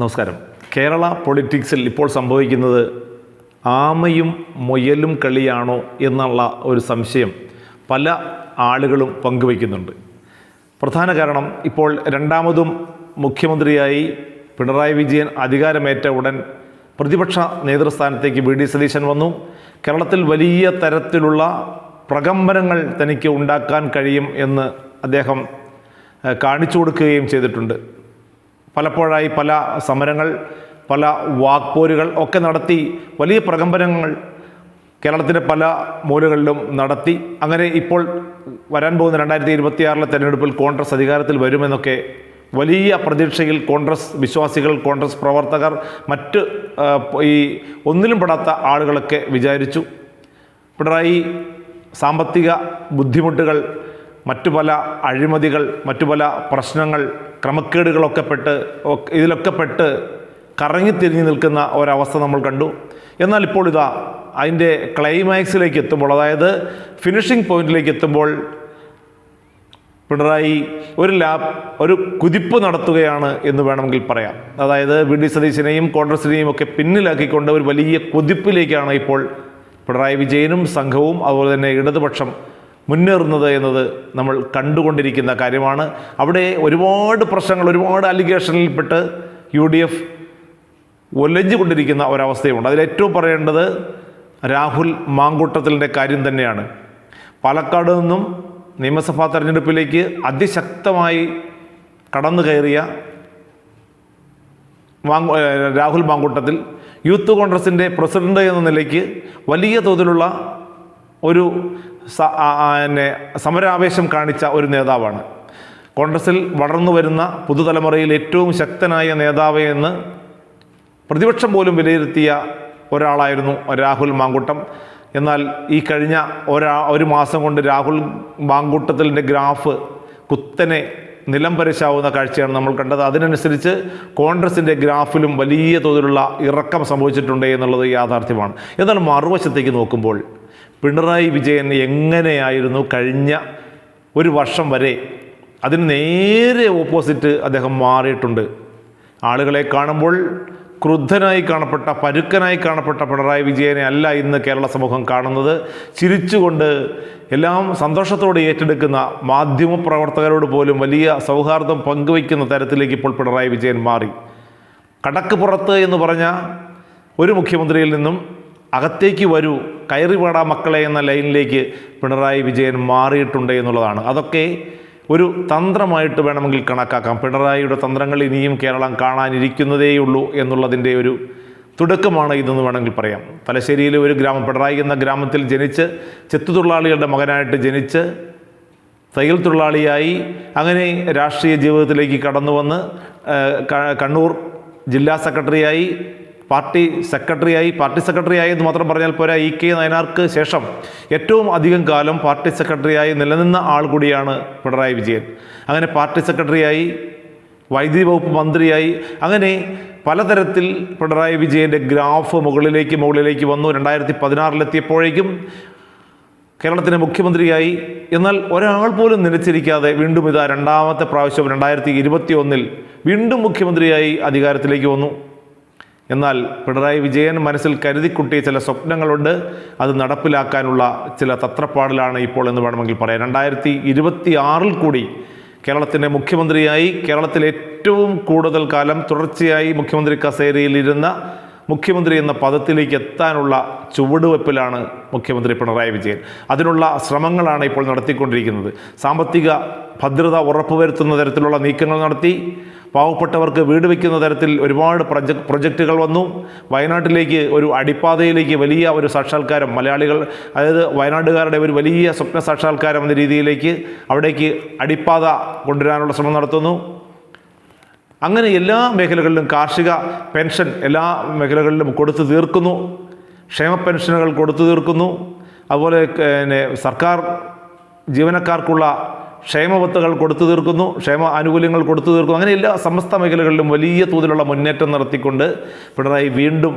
നമസ്കാരം. കേരള പൊളിറ്റിക്സിൽ ഇപ്പോൾ സംഭവിക്കുന്നത് ആമയും മുയലും കളിയാണോ എന്നുള്ള ഒരു സംശയം പല ആളുകളും പങ്കുവയ്ക്കുന്നുണ്ട്. പ്രധാന കാരണം ഇപ്പോൾ രണ്ടാമതും മുഖ്യമന്ത്രിയായി പിണറായി വിജയൻ അധികാരമേറ്റ ഉടൻ പ്രതിപക്ഷ നേതൃസ്ഥാനത്തേക്ക് വി ഡി സതീശൻ വന്നു. കേരളത്തിൽ വലിയ തരത്തിലുള്ള പ്രകമ്പനങ്ങൾ തനിക്ക് ഉണ്ടാക്കാൻ കഴിയും എന്ന് അദ്ദേഹം കാണിച്ചു കൊടുക്കുകയും ചെയ്തിട്ടുണ്ട്. പലപ്പോഴായി പല സമരങ്ങൾ പല വാക്പോരുകൾ ഒക്കെ നടത്തി വലിയ പ്രകമ്പനങ്ങൾ കേരളത്തിന്റെ പല മൂലകളിലും നടത്തി. അങ്ങനെ ഇപ്പോൾ വരാൻ പോകുന്ന രണ്ടായിരത്തി ഇരുപത്തിയാറിലെ തെരഞ്ഞെടുപ്പിൽ കോൺഗ്രസ് അധികാരത്തിൽ വരുമെന്നൊക്കെ വലിയ പ്രതീക്ഷയിൽ കോൺഗ്രസ് വിശ്വാസികൾ കോൺഗ്രസ് പ്രവർത്തകർ മറ്റ് ഈ ഒന്നിലും പെടാത്ത ആളുകളൊക്കെ വിചാരിച്ചു. പിണറായി സാമ്പത്തിക ബുദ്ധിമുട്ടുകൾ മറ്റു പല അഴിമതികൾ മറ്റു പല പ്രശ്നങ്ങൾ ക്രമക്കേടുകളൊക്കെ പെട്ട് ഇതിലൊക്കെ പെട്ട് കറങ്ങിത്തിരിഞ്ഞ് നിൽക്കുന്ന ഒരവസ്ഥ നമ്മൾ കണ്ടു. എന്നാൽ ഇപ്പോൾ ഇതാ അതിന്റെ ക്ലൈമാക്സിലേക്ക് എത്തുമ്പോൾ അതായത് ഫിനിഷിംഗ് പോയിന്റിലേക്ക് എത്തുമ്പോൾ പിണറായി ഒരു ലാബ് ഒരു കുതിപ്പ് നടത്തുകയാണ് എന്ന് വേണമെങ്കിൽ പറയാം. അതായത് വി ഡി സതീശിനെയും കോൺഗ്രസിനെയും ഒക്കെ പിന്നിലാക്കിക്കൊണ്ട് ഒരു വലിയ കുതിപ്പിലേക്കാണ് ഇപ്പോൾ പിണറായി വിജയനും സംഘവും അതുപോലെ തന്നെ ഇടതുപക്ഷം മുന്നേറുന്നത് എന്നത് നമ്മൾ കണ്ടുകൊണ്ടിരിക്കുന്ന കാര്യമാണ്. അവിടെ ഒരുപാട് പ്രശ്നങ്ങൾ ഒരുപാട് അലിഗേഷനിൽപ്പെട്ട് യു ഡി എഫ് ഒലഞ്ഞുകൊണ്ടിരിക്കുന്ന ഒരവസ്ഥയുണ്ട്. അതിലേറ്റവും പറയേണ്ടത് രാഹുൽ മാങ്കൂട്ടത്തിലിന്റെ കാര്യം തന്നെയാണ്. പാലക്കാട് നിന്നും നിയമസഭാ തെരഞ്ഞെടുപ്പിലേക്ക് അതിശക്തമായി കടന്നു കയറിയ രാഹുൽ മാങ്കൂട്ടത്തിൽ യൂത്ത് കോൺഗ്രസിന്റെ പ്രസിഡന്റ് എന്ന നിലയ്ക്ക് വലിയ തോതിലുള്ള ഒരു പിന്നെ സമരാവേശം കാണിച്ച ഒരു നേതാവാണ്. കോൺഗ്രസിൽ വളർന്നു വരുന്ന പുതുതലമുറയിൽ ഏറ്റവും ശക്തനായ നേതാവ് എന്ന് പ്രതിപക്ഷം പോലും വിലയിരുത്തിയ ഒരാളായിരുന്നു രാഹുൽ മാങ്കുട്ടം. എന്നാൽ ഈ കഴിഞ്ഞ ഒരാ ഒരു മാസം കൊണ്ട് രാഹുൽ മാങ്കൂട്ടത്തിന്റെ ഗ്രാഫ് കുത്തനെ നിലം പരിശാവുന്ന കാഴ്ചയാണ് നമ്മൾ കണ്ടത്. അതിനനുസരിച്ച് കോൺഗ്രസിന്റെ ഗ്രാഫിലും വലിയ തോതിലുള്ള ഇറക്കം സംഭവിച്ചിട്ടുണ്ട് എന്നുള്ളത് യാഥാർത്ഥ്യമാണ്. എന്നാൽ മറുവശത്തേക്ക് നോക്കുമ്പോൾ പിണറായി വിജയൻ എങ്ങനെയായിരുന്നു കഴിഞ്ഞ ഒരു വർഷം വരെ? അതിന് നേരെ ഓപ്പോസിറ്റ് അദ്ദേഹം മാറിയിട്ടുണ്ട്. ആളുകളെ കാണുമ്പോൾ ക്രുദ്ധനായി കാണപ്പെട്ട പരുക്കനായി കാണപ്പെട്ട പിണറായി വിജയനെ അല്ല ഇന്ന് കേരള സമൂഹം കാണുന്നത്. ചിരിച്ചുകൊണ്ട് എല്ലാം സന്തോഷത്തോടെ ഏറ്റെടുക്കുന്ന മാധ്യമപ്രവർത്തകരോട് പോലും വലിയ സൗഹാർദ്ദം പങ്കുവയ്ക്കുന്ന തരത്തിലേക്ക് ഇപ്പോൾ പിണറായി വിജയൻ മാറി. കടക്ക് പുറത്ത് എന്ന് പറഞ്ഞ ഒരു മുഖ്യമന്ത്രിയിൽ നിന്നും അകത്തേക്ക് വരൂ കയറി മക്കളെ എന്ന ലൈനിലേക്ക് പിണറായി വിജയൻ മാറിയിട്ടുണ്ട് എന്നുള്ളതാണ്. അതൊക്കെ ഒരു തന്ത്രമായിട്ട് വേണമെങ്കിൽ കണക്കാക്കാം. പിണറായിയുടെ തന്ത്രങ്ങൾ ഇനിയും കേരളം കാണാനിരിക്കുന്നതേയുള്ളൂ എന്നുള്ളതിന്റെ ഒരു തുടക്കമാണ് ഇതെന്ന് വേണമെങ്കിൽ പറയാം. തലശ്ശേരിയിലെ ഒരു ഗ്രാമം പിണറായി എന്ന ഗ്രാമത്തിൽ ജനിച്ച് ചെത്തുതൊഴിലാളികളുടെ മകനായിട്ട് ജനിച്ച് തയ്യൽ തൊഴിലാളിയായി അങ്ങനെ രാഷ്ട്രീയ ജീവിതത്തിലേക്ക് കടന്നു വന്ന് കണ്ണൂർ ജില്ലാ സെക്രട്ടറിയായി പാർട്ടി സെക്രട്ടറിയായി പാർട്ടി സെക്രട്ടറിയായി എന്ന് മാത്രം പറഞ്ഞാൽ പോരാ ഇ കെ നയനാർക്ക് ശേഷം ഏറ്റവും അധികം കാലം പാർട്ടി സെക്രട്ടറിയായി നിലനിന്ന ആൾ കൂടിയാണ് പിണറായി വിജയൻ. അങ്ങനെ പാർട്ടി സെക്രട്ടറിയായി വൈദ്യുതി വകുപ്പ് മന്ത്രിയായി അങ്ങനെ പലതരത്തിൽ പിണറായി വിജയന്റെ ഗ്രാഫ് മുകളിലേക്ക് മുകളിലേക്ക് വന്നു. രണ്ടായിരത്തി പതിനാറിലെത്തിയപ്പോഴേക്കും കേരളത്തിന്റെ മുഖ്യമന്ത്രിയായി. എന്നാൽ ഒരാൾ പോലും നിലച്ചിരിക്കാതെ വീണ്ടും ഇതാ രണ്ടാമത്തെ പ്രാവശ്യം രണ്ടായിരത്തി ഇരുപത്തി ഒന്നിൽ വീണ്ടും മുഖ്യമന്ത്രിയായി അധികാരത്തിലേക്ക് വന്നു. എന്നാൽ പിണറായി വിജയൻ മനസ്സിൽ കരുതിക്കുട്ടിയ ചില സ്വപ്നങ്ങളുണ്ട്. അത് നടപ്പിലാക്കാനുള്ള ചില തത്രപ്പാടിലാണ് ഇപ്പോൾ എന്ന് വേണമെങ്കിൽ പറയാം. രണ്ടായിരത്തി ഇരുപത്തി ആറിൽ കൂടി കേരളത്തിന്റെ മുഖ്യമന്ത്രിയായി കേരളത്തിൽ ഏറ്റവും കൂടുതൽ കാലം തുടർച്ചയായി മുഖ്യമന്ത്രി കസേരയിൽ ഇരുന്ന മുഖ്യമന്ത്രി എന്ന പദത്തിലേക്ക് എത്താനുള്ള ചുവടുവെപ്പിലാണ് മുഖ്യമന്ത്രി പിണറായി വിജയൻ. അതിനുള്ള ശ്രമങ്ങളാണ് ഇപ്പോൾ നടത്തിക്കൊണ്ടിരിക്കുന്നത്. സാമ്പത്തിക ഭദ്രത ഉറപ്പുവരുത്തുന്ന തരത്തിലുള്ള നീക്കങ്ങൾ നടത്തി പാവപ്പെട്ടവർക്ക് വീട് വയ്ക്കുന്ന തരത്തിൽ ഒരുപാട് പ്രൊജക് പ്രൊജക്റ്റുകൾ വന്നു. വയനാട്ടിലേക്ക് ഒരു അടിപ്പാതയിലേക്ക് വലിയ ഒരു സാക്ഷാത്കാരം മലയാളികൾ അതായത് വയനാട്ടുകാരുടെ ഒരു വലിയ സ്വപ്ന സാക്ഷാത്കാരം എന്ന രീതിയിലേക്ക് അവിടേക്ക് അടിപ്പാത കൊണ്ടുവരാനുള്ള ശ്രമം നടത്തുന്നു. അങ്ങനെ എല്ലാ മേഖലകളിലും കാർഷിക പെൻഷൻ എല്ലാ മേഖലകളിലും കൊടുത്തു തീർക്കുന്നു. ക്ഷേമ പെൻഷനുകൾ കൊടുത്തു തീർക്കുന്നു. അതുപോലെ പിന്നെ സർക്കാർ ജീവനക്കാർക്കുള്ള ക്ഷേമവത്തുകൾ കൊടുത്തു തീർക്കുന്നു ക്ഷേമ ആനുകൂല്യങ്ങൾ കൊടുത്തു തീർക്കുന്നു. അങ്ങനെ എല്ലാ സമസ്ത മേഖലകളിലും വലിയ തോതിലുള്ള മുന്നേറ്റം നടത്തിക്കൊണ്ട് പിണറായി വീണ്ടും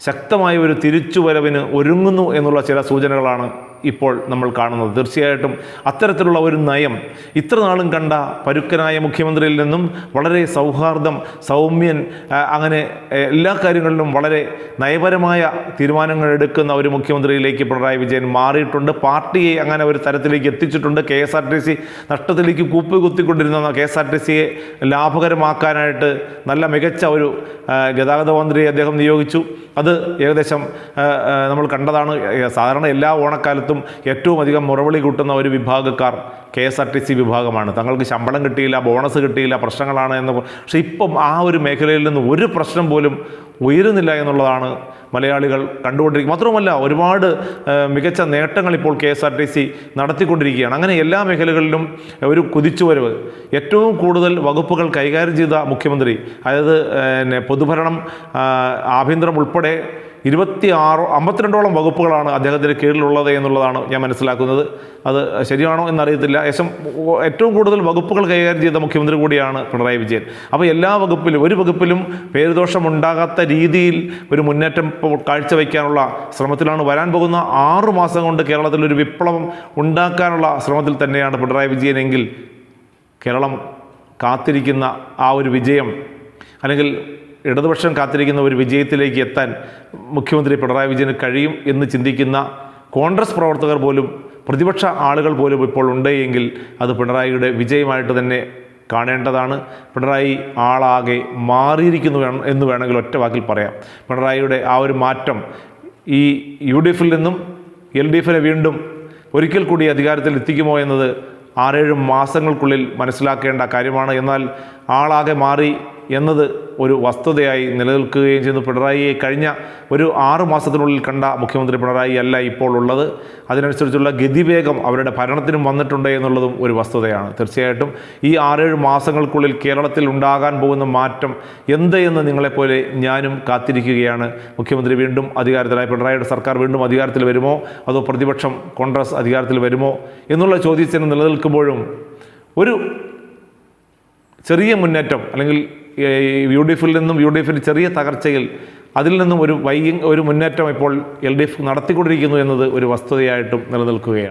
ശക്തമായ ഒരു തിരിച്ചുവരവിന് ഒരുങ്ങുന്നു എന്നുള്ള ചില സൂചനകളാണ് ഇപ്പോൾ നമ്മൾ കാണുന്നത്. തീർച്ചയായിട്ടും അത്തരത്തിലുള്ള ഒരു നയം ഇത്ര നാളും കണ്ട പരുക്കനായ മുഖ്യമന്ത്രിയിൽ നിന്നും വളരെ സൗഹാർദ്ദം സൗമ്യൻ അങ്ങനെ എല്ലാ കാര്യങ്ങളിലും വളരെ നയപരമായ തീരുമാനങ്ങൾ എടുക്കുന്ന ഒരു മുഖ്യമന്ത്രിയിലേക്ക് പിണറായി വിജയൻ മാറിയിട്ടുണ്ട്. പാർട്ടിയെ അങ്ങനെ ഒരു തരത്തിലേക്ക് എത്തിച്ചിട്ടുണ്ട്. K S R T C നഷ്ടത്തിലേക്ക് കൂപ്പുകുത്തിക്കൊണ്ടിരുന്ന കെ എസ് ആർ ടി സിയെ ലാഭകരമാക്കാനായിട്ട് നല്ല മികച്ച ഒരു ഗതാഗത മന്ത്രിയെ അദ്ദേഹം നിയോഗിച്ചു. അത് ഏകദേശം നമ്മൾ കണ്ടതാണ്. സാധാരണ എല്ലാ ഓണക്കാലത്തും ഏറ്റവും അധികം മുറവിളി കൂട്ടുന്ന ഒരു വിഭാഗക്കാർ K S R T C വിഭാഗമാണ്. തങ്ങൾക്ക് ശമ്പളം കിട്ടിയില്ല ബോണസ് കിട്ടിയില്ല പ്രശ്നങ്ങളാണ് എന്ന് പക്ഷേ ഇപ്പം ആ ഒരു മേഖലയിൽ നിന്ന് ഒരു പ്രശ്നം പോലും ഉയരുന്നില്ല എന്നുള്ളതാണ് മലയാളികൾ കണ്ടുകൊണ്ടിരിക്കും. മാത്രവുമല്ല ഒരുപാട് മികച്ച നേട്ടങ്ങൾ ഇപ്പോൾ K S R T C നടത്തിക്കൊണ്ടിരിക്കുകയാണ്. അങ്ങനെ എല്ലാ മേഖലകളിലും ഒരു കുതിച്ചുവരവ്. ഏറ്റവും കൂടുതൽ വകുപ്പുകൾ കൈകാര്യം ചെയ്ത മുഖ്യമന്ത്രി അതായത് പിന്നെ പൊതുഭരണം ആഭ്യന്തരം ഉൾപ്പെടെ ഇരുപത്തി ആറോ അമ്പത്തിരണ്ടോളം വകുപ്പുകളാണ് അദ്ദേഹത്തിന് കീഴിലുള്ളത് എന്നുള്ളതാണ് ഞാൻ മനസ്സിലാക്കുന്നത്. അത് ശരിയാണോ എന്നറിയത്തില്ല. ഏശം ഏറ്റവും കൂടുതൽ വകുപ്പുകൾ കൈകാര്യം ചെയ്ത മുഖ്യമന്ത്രി കൂടിയാണ് പിണറായി വിജയൻ. അപ്പോൾ എല്ലാ വകുപ്പിലും ഒരു വകുപ്പിലും പേരുദോഷം ഉണ്ടാകാത്ത രീതിയിൽ ഒരു മുന്നേറ്റം ഇപ്പോൾ കാഴ്ചവെക്കാനുള്ള ശ്രമത്തിലാണ് വരാൻ പോകുന്ന ആറു മാസം കൊണ്ട് കേരളത്തിൽ ഒരു വിപ്ലവം ഉണ്ടാക്കാനുള്ള ശ്രമത്തിൽ തന്നെയാണ് പിണറായി വിജയനെങ്കിൽ കേരളം കാത്തിരിക്കുന്ന ആ ഒരു വിജയം അല്ലെങ്കിൽ ഇടതുപക്ഷം കാത്തിരിക്കുന്ന ഒരു വിജയത്തിലേക്ക് എത്താൻ മുഖ്യമന്ത്രി പിണറായി വിജയന് കഴിയും എന്ന് ചിന്തിക്കുന്ന കോൺഗ്രസ് പ്രവർത്തകർ പോലും പ്രതിപക്ഷ ആളുകൾ പോലും ഇപ്പോൾ ഉണ്ടെങ്കിൽ അത് പിണറായിയുടെ വിജയമായിട്ട് തന്നെ കാണേണ്ടതാണ്. പിണറായി ആളാകെ മാറിയിരിക്കുന്നു എന്ന് വേണമെങ്കിൽ ഒറ്റ വാക്കിൽ പറയാം. പിണറായിയുടെ ആ ഒരു മാറ്റം ഈ യു ഡി എഫിൽ നിന്നും എൽ ഡി എഫിനെ വീണ്ടും ഒരിക്കൽ കൂടി അധികാരത്തിൽ എത്തിക്കുമോ എന്നത് ആറേഴ് മാസങ്ങൾക്കുള്ളിൽ മനസ്സിലാക്കേണ്ട കാര്യമാണ്. എന്നാൽ ആളാകെ മാറി എന്നത് ഒരു വസ്തുതയായി നിലനിൽക്കുകയും ചെയ്യുന്നു പിണറായിയെ കഴിഞ്ഞ ഒരു ആറ് മാസത്തിനുള്ളിൽ കണ്ട മുഖ്യമന്ത്രി പിണറായി അല്ല ഇപ്പോൾ ഉള്ളത്. അതിനനുസരിച്ചുള്ള ഗതിവേഗം അവരുടെ ഭരണത്തിനും വന്നിട്ടുണ്ട് എന്നുള്ളതും ഒരു വസ്തുതയാണ്. തീർച്ചയായിട്ടും ഈ ആറേഴ് മാസങ്ങൾക്കുള്ളിൽ കേരളത്തിൽ ഉണ്ടാകാൻ പോകുന്ന മാറ്റം എന്ത് എന്ന് നിങ്ങളെപ്പോലെ ഞാനും കാത്തിരിക്കുകയാണ്. മുഖ്യമന്ത്രി വീണ്ടും അധികാരത്തിലായി. പിണറായിയുടെ സർക്കാർ വീണ്ടും അധികാരത്തിൽ വരുമോ? അതോ പ്രതിപക്ഷം കോൺഗ്രസ് അധികാരത്തിൽ വരുമോ? എന്നുള്ള ചോദ്യത്തിന് നിലനിൽക്കുമ്പോഴും ഒരു ചെറിയ മുന്നേറ്റം അല്ലെങ്കിൽ യു ഡി എഫിൽ നിന്നും യു ഡി എഫിന്റെ ചെറിയ തകർച്ചയിൽ അതിൽ നിന്നും ഒരു വൈകി ഒരു മുന്നേറ്റം ഇപ്പോൾ എൽ ഡി എഫ് നടത്തിക്കൊണ്ടിരിക്കുന്നു എന്നത് ഒരു വസ്തുതയായിട്ടും നിലനിൽക്കുകയാണ്.